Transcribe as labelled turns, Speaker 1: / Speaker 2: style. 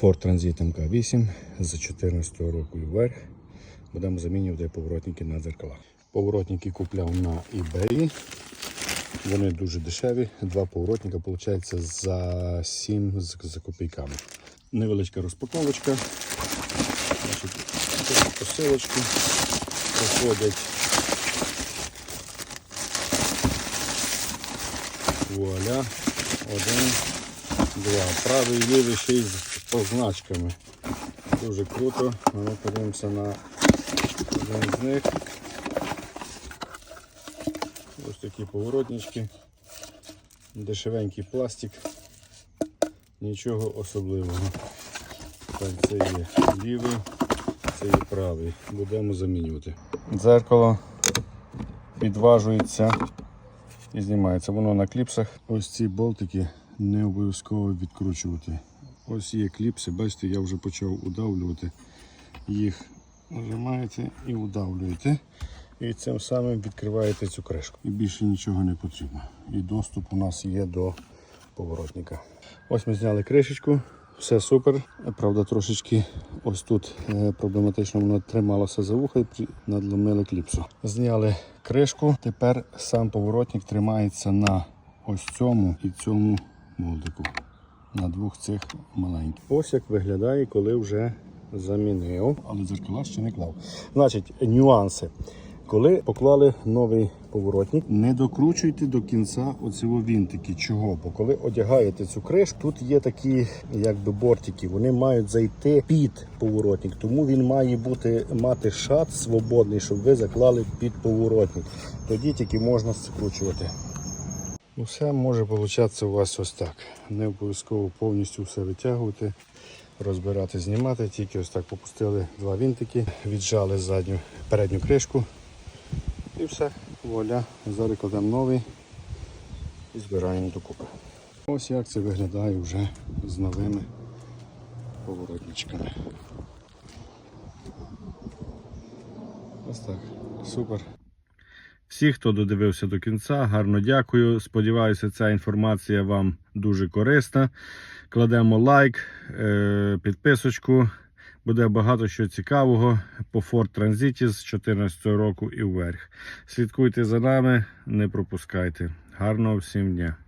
Speaker 1: Ford Transit MK8 з 2014 року і вверх. Будемо замінювати поворотники на дзеркала. Поворотники купляв на eBay. Вони дуже дешеві. Два поворотника виходить за 7 з, копійками. Невеличка розпаковочка. Значить, посилочки проходять. Вуаля. Один, два. Правий лівий ще й з позначками. Дуже круто. Ми подивимося на один з них. Ось такі поворотнички. Дешевенький пластик. Нічого особливого. Так, це є лівий, це є правий. Будемо замінювати. Дзеркало підважується і знімається. Воно на кліпсах. Ось ці болтики не обов'язково відкручувати. Ось є кліпси, бачите, я вже почав удавлювати. Їх нажимаєте і удавлюєте. І цим самим відкриваєте цю кришку. І більше нічого не потрібно. І доступ у нас є до поворотника. Ось ми зняли кришечку, все супер. Правда, трошечки ось тут е, проблематично воно трималося за вуха і надломили кліпсу. Зняли кришку. Тепер сам поворотник тримається на ось цьому і цьому молдику. На двох цих маленьких. Ось як виглядає, коли вже замінив, але дзеркала ще не клав. Значить, нюанси. Коли поклали новий поворотник, не докручуйте до кінця оці вінтики. Чого? Бо коли одягаєте цю кришку, тут є такі якби бортики, вони мають зайти під поворотник, тому він має бути мати шат свободний, щоб ви заклали під поворотник. Тоді тільки можна скручувати. Усе може получатися у вас ось так. Не обов'язково повністю все витягувати, розбирати, знімати. Тільки ось так попустили два вінтики, віджали задню передню кришку. І все, вуаля, зараз кладемо новий і збираємо докупи. Ось як це виглядає вже з новими поворотничками. Ось так, супер. Всі, хто додивився до кінця, гарно дякую. Сподіваюся, ця інформація вам дуже корисна. Кладемо лайк, е, підписочку. Буде багато що цікавого по Ford Transit з 2014 року і вверх. Слідкуйте за нами, не пропускайте. Гарного всім дня!